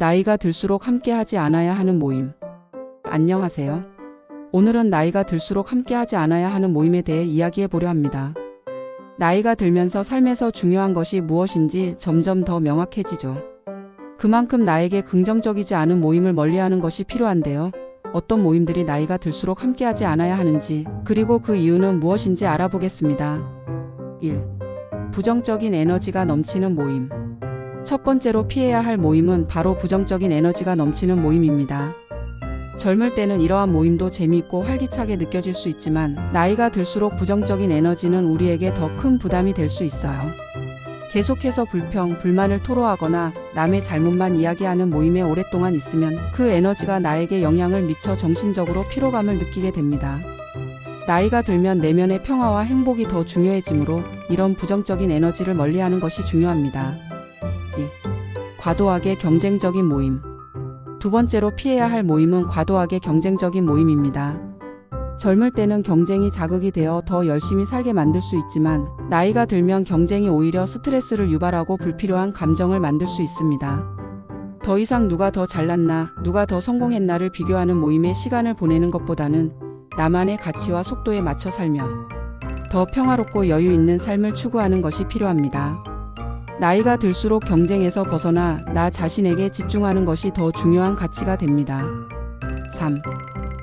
나이가 들수록 함께하지 않아야 하는 모임. 안녕하세요. 오늘은 나이가 들수록 함께하지 않아야 하는 모임에 대해 이야기해 보려 합니다. 나이가 들면서 삶에서 중요한 것이 무엇인지 점점 더 명확해지죠. 그만큼 나에게 긍정적이지 않은 모임을 멀리하는 것이 필요한데요. 어떤 모임들이 나이가 들수록 함께하지 않아야 하는지, 그리고 그 이유는 무엇인지 알아보겠습니다. 1. 부정적인 에너지가 넘치는 모임. 첫 번째로 피해야 할 모임은 바로 부정적인 에너지가 넘치는 모임입니다. 젊을 때는 이러한 모임도 재미있고 활기차게 느껴질 수 있지만 나이가 들수록 부정적인 에너지는 우리에게 더 큰 부담이 될 수 있어요. 계속해서 불평, 불만을 토로하거나 남의 잘못만 이야기하는 모임에 오랫동안 있으면 그 에너지가 나에게 영향을 미쳐 정신적으로 피로감을 느끼게 됩니다. 나이가 들면 내면의 평화와 행복이 더 중요해지므로 이런 부정적인 에너지를 멀리하는 것이 중요합니다. 2. 과도하게 경쟁적인 모임. 두 번째로 피해야 할 모임은 과도하게 경쟁적인 모임입니다. 젊을 때는 경쟁이 자극이 되어 더 열심히 살게 만들 수 있지만 나이가 들면 경쟁이 오히려 스트레스를 유발하고 불필요한 감정을 만들 수 있습니다. 더 이상 누가 더 잘났나, 누가 더 성공했나를 비교하는 모임에 시간을 보내는 것보다는 나만의 가치와 속도에 맞춰 살며 더 평화롭고 여유 있는 삶을 추구하는 것이 필요합니다. 나이가 들수록 경쟁에서 벗어나 나 자신에게 집중하는 것이 더 중요한 가치가 됩니다. 3.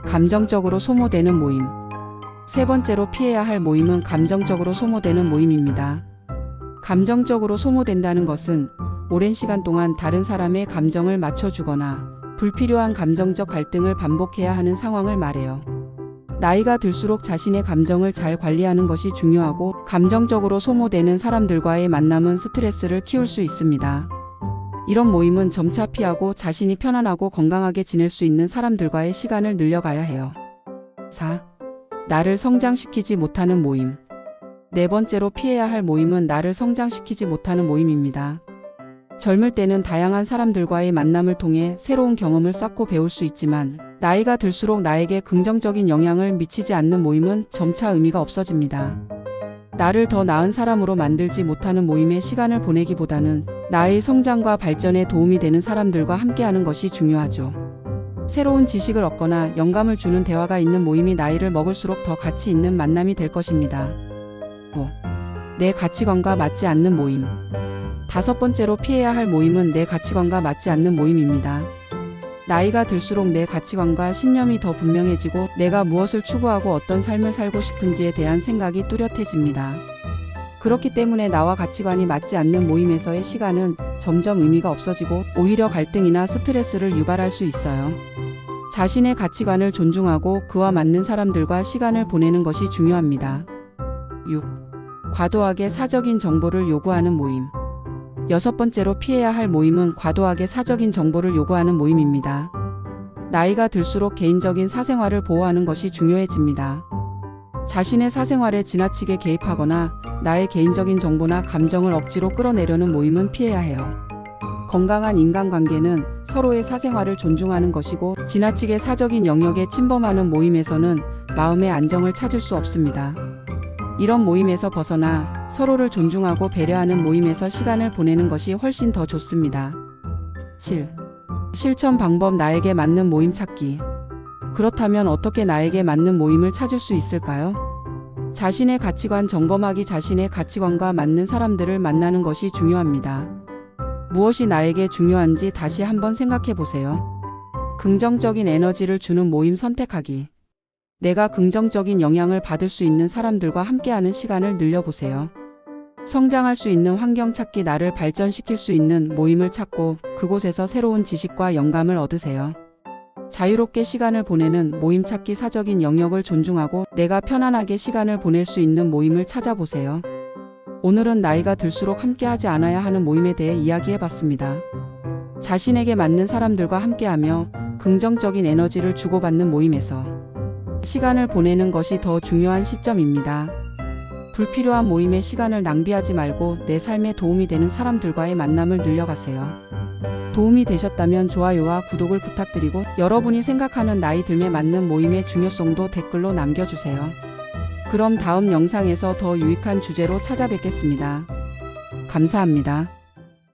감정적으로 소모되는 모임. 세 번째로 피해야 할 모임은 감정적으로 소모되는 모임입니다. 감정적으로 소모된다는 것은 오랜 시간 동안 다른 사람의 감정을 맞춰주거나 불필요한 감정적 갈등을 반복해야 하는 상황을 말해요. 나이가 들수록 자신의 감정을 잘 관리하는 것이 중요하고 감정적으로 소모되는 사람들과의 만남은 스트레스를 키울 수 있습니다. 이런 모임은 점차 피하고 자신이 편안하고 건강하게 지낼 수 있는 사람들과의 시간을 늘려가야 해요. 4. 나를 성장시키지 못하는 모임. 네 번째로 피해야 할 모임은 나를 성장시키지 못하는 모임입니다. 젊을 때는 다양한 사람들과의 만남을 통해 새로운 경험을 쌓고 배울 수 있지만 나이가 들수록 나에게 긍정적인 영향을 미치지 않는 모임은 점차 의미가 없어집니다. 나를 더 나은 사람으로 만들지 못하는 모임에 시간을 보내기보다는 나의 성장과 발전에 도움이 되는 사람들과 함께하는 것이 중요하죠. 새로운 지식을 얻거나 영감을 주는 대화가 있는 모임이 나이를 먹을수록 더 가치 있는 만남이 될 것입니다. 5. 내 가치관과 맞지 않는 모임. 다섯 번째로 피해야 할 모임은 내 가치관과 맞지 않는 모임입니다. 나이가 들수록 내 가치관과 신념이 더 분명해지고 내가 무엇을 추구하고 어떤 삶을 살고 싶은지에 대한 생각이 뚜렷해집니다. 그렇기 때문에 나와 가치관이 맞지 않는 모임에서의 시간은 점점 의미가 없어지고 오히려 갈등이나 스트레스를 유발할 수 있어요. 자신의 가치관을 존중하고 그와 맞는 사람들과 시간을 보내는 것이 중요합니다. 6. 과도하게 사적인 정보를 요구하는 모임. 여섯 번째로 피해야 할 모임은 과도하게 사적인 정보를 요구하는 모임입니다. 나이가 들수록 개인적인 사생활을 보호하는 것이 중요해집니다. 자신의 사생활에 지나치게 개입하거나 나의 개인적인 정보나 감정을 억지로 끌어내려는 모임은 피해야 해요. 건강한 인간관계는 서로의 사생활을 존중하는 것이고 지나치게 사적인 영역에 침범하는 모임에서는 마음의 안정을 찾을 수 없습니다. 이런 모임에서 벗어나 서로를 존중하고 배려하는 모임에서 시간을 보내는 것이 훨씬 더 좋습니다. 7. 실천 방법 나에게 맞는 모임 찾기. 그렇다면 어떻게 나에게 맞는 모임을 찾을 수 있을까요? 자신의 가치관 점검하기 자신의 가치관과 맞는 사람들을 만나는 것이 중요합니다. 무엇이 나에게 중요한지 다시 한번 생각해 보세요. 긍정적인 에너지를 주는 모임 선택하기. 내가 긍정적인 영향을 받을 수 있는 사람들과 함께하는 시간을 늘려보세요. 성장할 수 있는 환경 찾기 나를 발전시킬 수 있는 모임을 찾고 그곳에서 새로운 지식과 영감을 얻으세요. 자유롭게 시간을 보내는 모임 찾기 사적인 영역을 존중하고 내가 편안하게 시간을 보낼 수 있는 모임을 찾아보세요. 오늘은 나이가 들수록 함께하지 않아야 하는 모임에 대해 이야기해 봤습니다. 자신에게 맞는 사람들과 함께하며 긍정적인 에너지를 주고받는 모임에서 시간을 보내는 것이 더 중요한 시점입니다. 불필요한 모임에 시간을 낭비하지 말고 내 삶에 도움이 되는 사람들과의 만남을 늘려가세요. 도움이 되셨다면 좋아요와 구독을 부탁드리고 여러분이 생각하는 나이 들에 맞는 모임의 중요성도 댓글로 남겨주세요. 그럼 다음 영상에서 더 유익한 주제로 찾아뵙겠습니다. 감사합니다.